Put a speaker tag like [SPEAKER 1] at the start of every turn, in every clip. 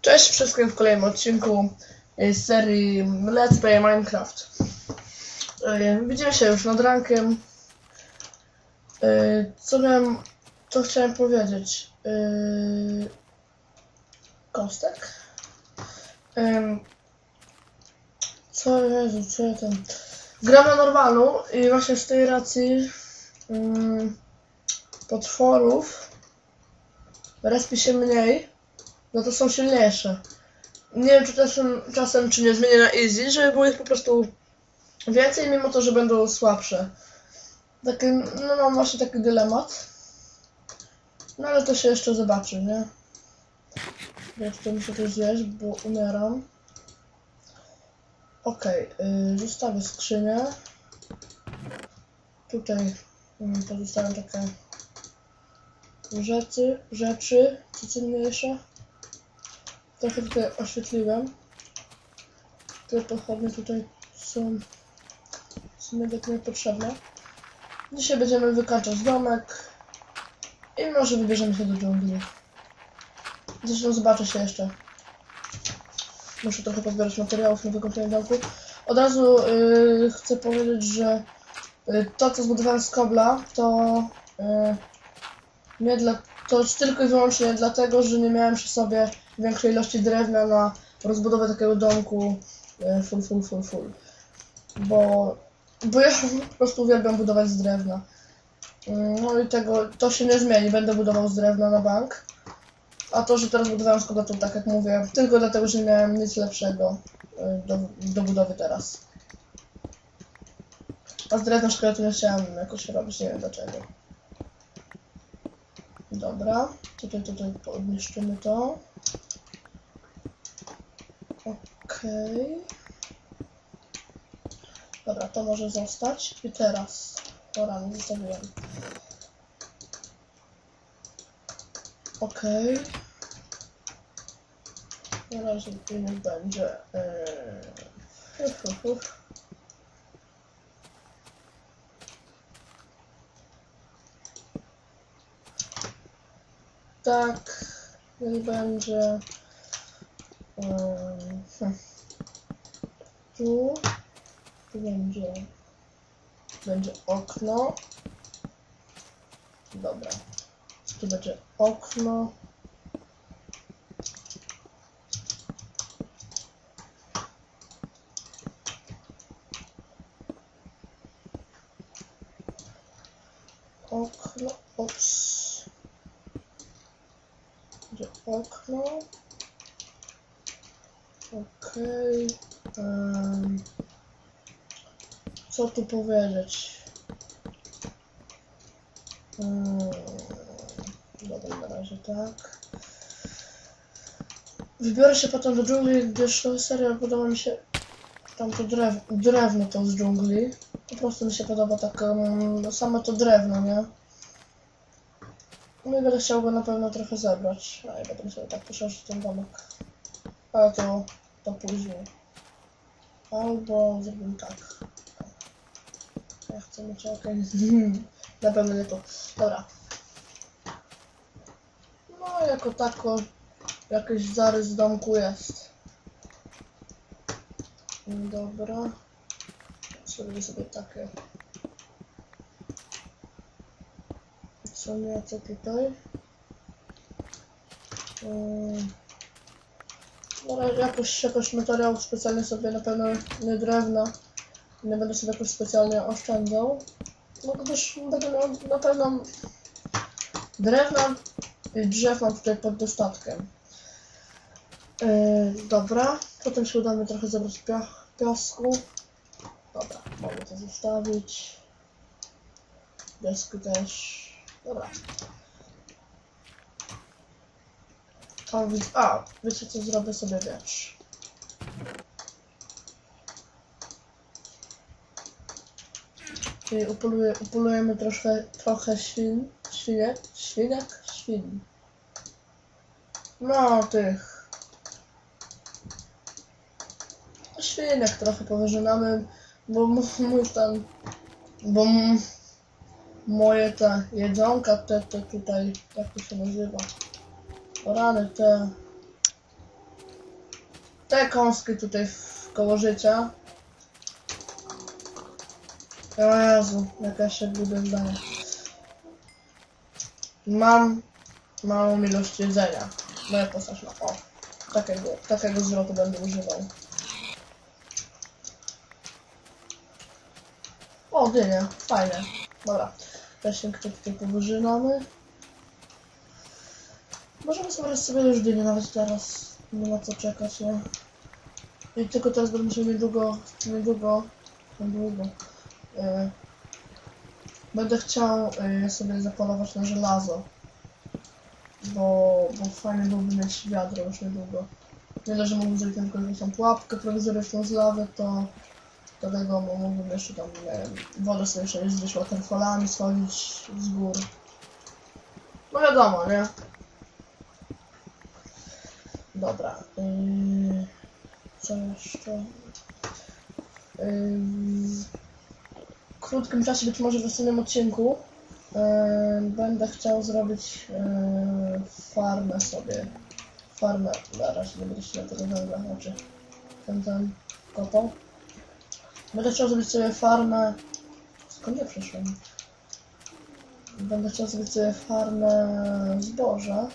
[SPEAKER 1] Cześć wszystkim w kolejnym odcinku y, z serii Let's Play Minecraft. Y, Widzimy się już nad rankiem. Y, Co miałem, co chciałem powiedzieć? Y, Kostek? Co Jezu, co ja tam... Gram na normalu i właśnie z tej racji potworów respi się mniej no to są silniejsze. Nie wiem, czy czasem, czasem czy nie zmienię na easy, żeby było ich po prostu więcej, mimo to, że będą słabsze. Taki, no mam właśnie taki dylemat. No ale to się jeszcze zobaczy, nie? Tutaj muszę coś zjeść, bo umieram. Okej, okay, zostawię skrzynię. Tutaj yy, takie rzeczy, rzeczy, co cenniejsze. Trochę tutaj oświetliłem. Te pochodnie tutaj są w sumie tak niepotrzebne. Dzisiaj będziemy wykańczać domek i może wybierzemy się do dżungli. Zresztą zobaczę się jeszcze. Muszę trochę pozbierać materiałów na wykończenie domku. Od razu yy, chcę powiedzieć, że yy, to co zbudowałem z kobla to yy, nie dla, to tylko i wyłącznie dlatego, że nie miałem przy sobie większej ilości drewna na rozbudowę takiego domku e, full, full, full, full. Bo, bo ja po prostu uwielbiam budować z drewna. Mm, No i tego, to się nie zmieni, będę budował z drewna na bank. A to, że teraz budowałem z to tak jak mówię, tylko dlatego, że nie miałem nic lepszego e, do, do budowy teraz. A z drewna szkieletu nie chciałem jakoś robić, nie wiem dlaczego. Dobra, tutaj, tutaj podniszczymy to. Okej. Dobra, to może zostać. I teraz. Dobra, nie zostawiłem. Okej. Na razie niech będzie. Yy... Uf, uf, uf. Tak, niech będzie. Ym, hm. Tu, tu będzie, będzie okno. Dobra, tu będzie. Okno, ops. Będzie okno. Okej. em, co tu powiedzieć? Em, dobra, na razie tak. Wybiorę się potem do dżungli, gdyż to serio podoba mi się tamto drew drewno to z dżungli. Po prostu mi się podoba tak um, samo to drewno, nie? No i będę chciał go na pewno trochę zebrać. A ja będę sobie tak poszerzyć ten domek. Ale to, to później. Albo zrobimy tak. Ja chcę mieć. Na pewno nie to. Dobra. No jako tako jakiś zarys domku jest. Dobra. Zrobię sobie takie. Co co tutaj? Na razie jakoś, jakoś materiałów specjalnie sobie na pewno nie drewna. Nie będę sobie jakoś specjalnie oszczędzał. No gdyż będę na pewno drewna i drzew mam tutaj pod dostatkiem. Yy, dobra, potem się uda mi trochę piach, piasku. Dobra, mogę to zostawić. Piasku też. Dobra. A, a, wiecie co, zrobię sobie wieprz. Czyli upoluję, upolujemy troszkę, trochę świn, świnek, świnek, świn. No, tych. Świnek trochę powyżynamy, bo mój tam, bo moje te jedzonka, te, te tutaj, jak to się nazywa? Rany te. te kąski tutaj w koło życia. Jezu, jaka się budę zdania. Mam małą ilość jedzenia. Moja postać ma. O, takiego, takiego zwrotu będę używał. O, dynie, fajne. Dobra, leśnik to tutaj powyżynamy. Możemy sobie sobie już dynię nawet teraz. Nie ma co czekać, nie? I tylko teraz będę musiał niedługo, niedługo, niedługo. E, będę chciał e, sobie zapalować na żelazo. Bo, bo fajnie byłoby mieć wiadro już niedługo. Nie dość, że mógłbym zrobić tylko jakąś tam pułapkę prowizoryczną z lawy, to do tego mógłbym jeszcze tam nie wodę sobie jeszcze gdzieś waterfallami schodzić z gór. No wiadomo, nie? Dobra. Yy, co jeszcze? Yy, krótkim czasie, być może w następnym odcinku, yy, będę chciał zrobić yy, farmę sobie. Farmę. Na razie nie będę ściągał tego węgla, znaczy ten kopał. Będę chciał zrobić sobie farmę. Skąd ja przyszłem? Będę chciał zrobić sobie farmę zboża.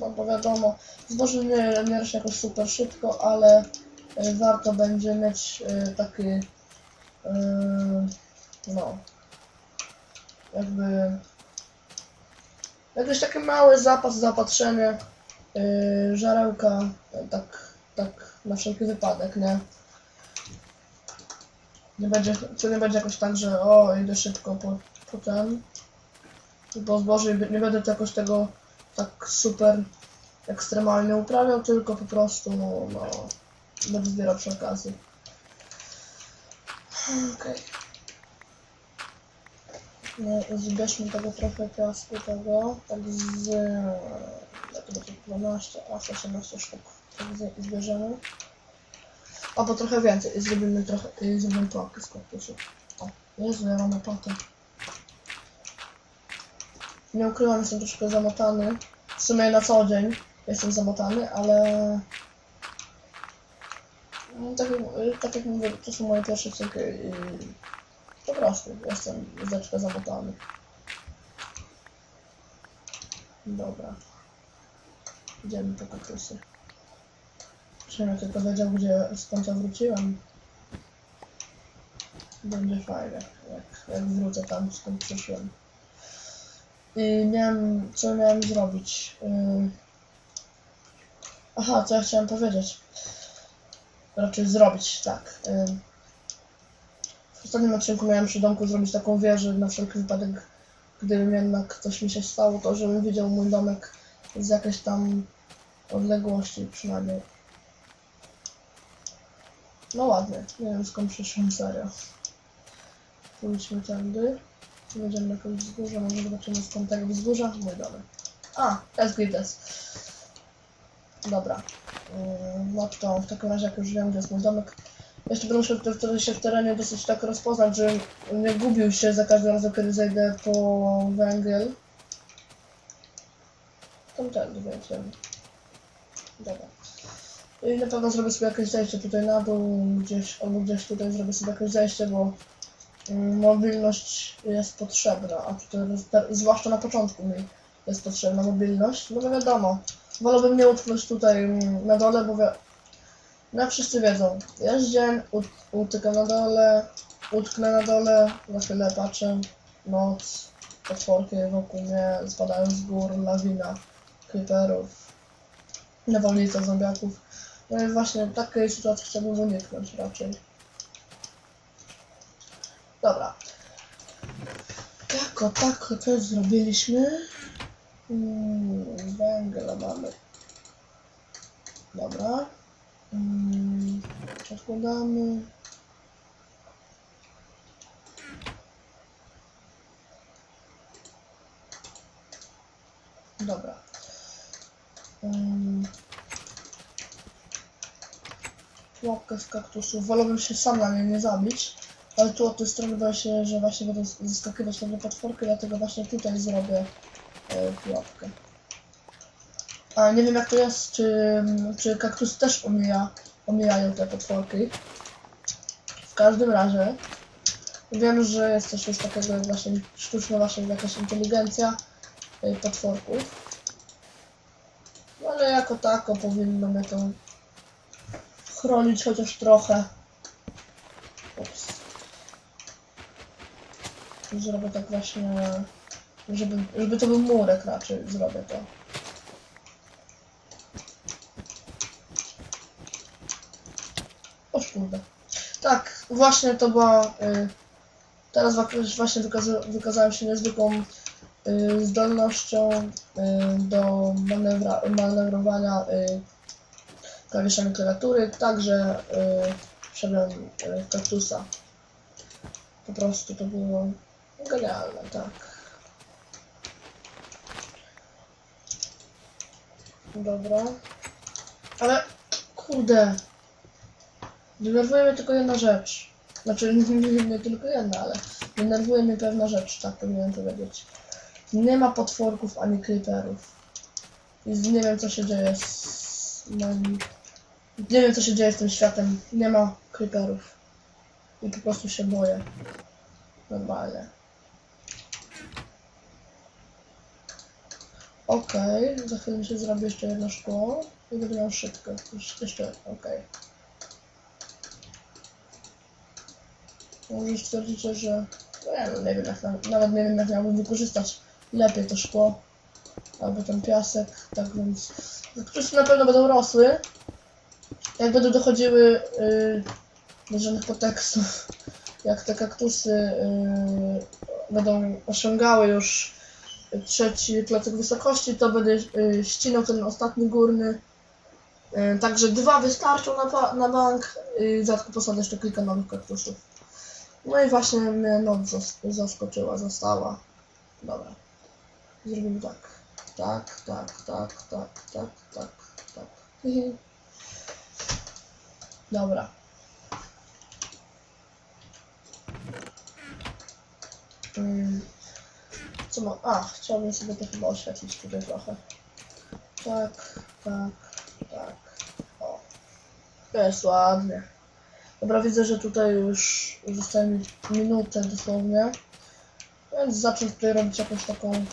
[SPEAKER 1] No bo wiadomo, zboże nie, nie rośnie jakoś super szybko, ale y, warto będzie mieć y, taki y, no jakby jakiś taki mały zapas, zaopatrzenie y, żarełka, y, tak, tak na wszelki wypadek, nie? Nie będzie, to nie będzie jakoś tak, że o, idę szybko po, po ten, bo zboże nie będę to jakoś tego tak super ekstremalnie uprawiał, tylko po prostu no, będę zbierał przy okazji. Okej. No, zbierzmy tego trochę piasku tego, tak z... To będzie 12, aż 18 sztuk tak zbierzemy. Albo trochę więcej, zrobimy trochę, zrobimy pułapkę z kaktusu. O, Jezu, ja mam opatę. Nie ukrywam, jestem troszkę zamotany. W sumie na co dzień jestem zamotany, ale... No, Tak, tak jak mówię, to są moje pierwsze cykly i po prostu jestem zdeczkę zamotany. Dobra. Idziemy po kaktusy. Przynajmniej tylko wiedział, gdzie, skąd ja wróciłem. Będzie fajnie, jak, jak wrócę tam, skąd przyszłem. I miałem, co miałem zrobić? Ym... Aha, co ja chciałem powiedzieć. Raczej zrobić, tak. Ym... Ostatnim odcinku miałem przy domku zrobić taką wieżę na wszelki wypadek, gdybym jednak coś mi się stało, to żebym widział mój domek z jakiejś tam odległości przynajmniej. No ładnie, nie wiem skąd przyszłem, serio. Pójdźmy tędy. Będziemy na jakieś wzgórze, może zobaczymy skąd tego wzgórza. Mój domek. A, jest Grides. Dobra. Yy, No to w takim razie, jak już wiem, gdzie jest mój domek, jeszcze będę musiał wtedy- wtedy się w terenie dosyć tak rozpoznać, że nie gubił się za każdym razem, kiedy zejdę po węgiel. Tamtędy wejdziemy. Dobra. I na pewno zrobię sobie jakieś zejście tutaj na dół, gdzieś, albo gdzieś tutaj zrobię sobie jakieś zejście, bo mm, mobilność jest potrzebna, a tutaj, te- zwłaszcza na początku mi jest potrzebna mobilność, no wiadomo, wolałbym nie utknąć tutaj mm, na dole, bo no wszyscy wiedzą, dzień, ut utykam na dole, utknę na dole, na chwilę patrzę, noc, potworki wokół mnie spadają z gór, lawina, creeperów, nawałnica zombiaków. No i właśnie takiej sytuacji chciałbym uniknąć raczej. Dobra. Jako tak to zrobiliśmy. Mm, węgla mamy. Dobra. Mm, odkładamy. Dobra. Mm. Pułapkę z kaktusów. Wolałbym się sam na niej nie zabić. Ale tu od tej strony boję się, że właśnie będę zaskakiwać na potworkę, dlatego właśnie tutaj zrobię e. A nie wiem jak to jest, czy, czy kaktus też umija omijają te potworki. W każdym razie wiem, że jest też coś takiego jak właśnie sztuczna właśnie jakaś inteligencja y, potworków. No ale jako tako powinno mnie to chronić chociaż trochę. Ups. Zrobię tak właśnie, żeby, żeby to był murek raczej, zrobię to. O kurde. Tak, właśnie to była. Y, teraz właśnie wykaza, wykazałem się niezwykłą y, zdolnością y, do manewra, manewrowania y, klawiszami klawiatury, także y, wszedłem y, kaktusa. Po prostu to było genialne, tak. Dobra. Ale kurde. Denerwuje tylko jedna rzecz. Znaczy nie, tylko jedna, ale denerwuje mnie pewna rzecz, tak powinienem powiedzieć. Nie ma potworków ani creeperów. I nie wiem co się dzieje z moim... Nie wiem co się dzieje z tym światem. Nie ma creeperów. I po prostu się boję. Normalnie. Okej, za chwilę się zrobi jeszcze jedno szkło. I będę miał szybko. Jeszcze, okej. Może stwierdzicie, że... No ja no, nie wiem jak, na- nawet nie wiem jak miałbym wykorzystać lepiej to szkło. Albo ten piasek, tak więc... Kaktusy na pewno będą rosły. Jak będą dochodziły yy, do żadnych podtekstów. Jak te kaktusy yy, będą osiągały już trzeci klocek wysokości, to będę yy, ścinał ten ostatni górny. Yy, także dwa wystarczą na, na bank. Yy, rzadko posadzę jeszcze kilka nowych kaktusów. No i właśnie mnie noc zas- zaskoczyła, została. Dobra. Zrobimy tak. Tak, tak, tak, tak, tak, tak, tak. Dobra. Mm. Co mam? A, chciałbym sobie to chyba oświetlić tutaj trochę. Tak, tak, tak. O. Jest ładnie. Dobra, widzę, że tutaj już zostaje mi minutę dosłownie. Więc zacznę tutaj robić jakąś taką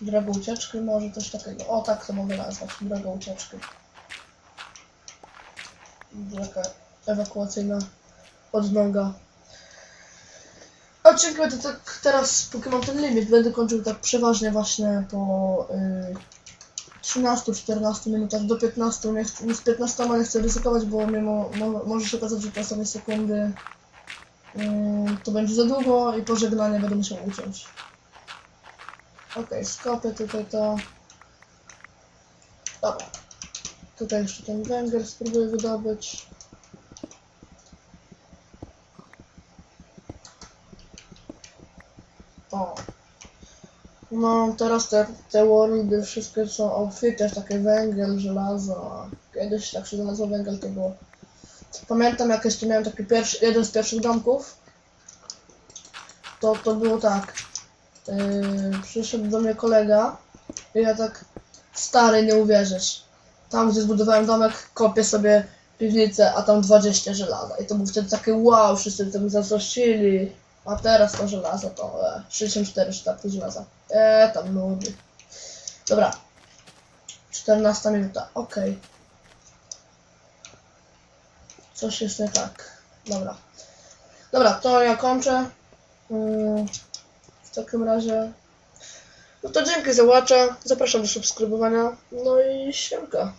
[SPEAKER 1] drogę ucieczki, może coś takiego. O, tak to mogę nazwać, drogę ucieczki. Taka ewakuacyjna odnoga. Odcinki będę tak teraz, póki mam ten limit, będę kończył tak przeważnie właśnie po y, 13-14 minutach do 15. Nie chcę, z 15 nie chcę ryzykować, bo mimo, mo, może się okazać, że ostatnie sekundy y, to będzie za długo i pożegnanie będę musiał uciąć. Okej, skopię tutaj to. Dobra. Tutaj jeszcze ten węgiel spróbuję wydobyć. O. No, teraz te, te worldy wszystkie są obfite w takie węgiel, żelazo. Kiedyś tak się znalazło węgiel, to było. Pamiętam jak jeszcze miałem taki pierwszy, jeden z pierwszych domków. To, to było tak. Yy, przyszedł do mnie kolega i ja tak stary, nie uwierzysz. Tam, gdzie zbudowałem domek, kopię sobie piwnicę, a tam 20 żelaza. I to był wtedy takie wow, wszyscy tym zazdrościli. A teraz to żelazo to e, 64 sztabki żelaza. E, tam nudy. Dobra. 14 minuta, okej. Coś jest nie tak. Dobra. Dobra, to ja kończę. Mm, w takim razie. No to dzięki za łacza. Zapraszam do subskrybowania. No i siemka.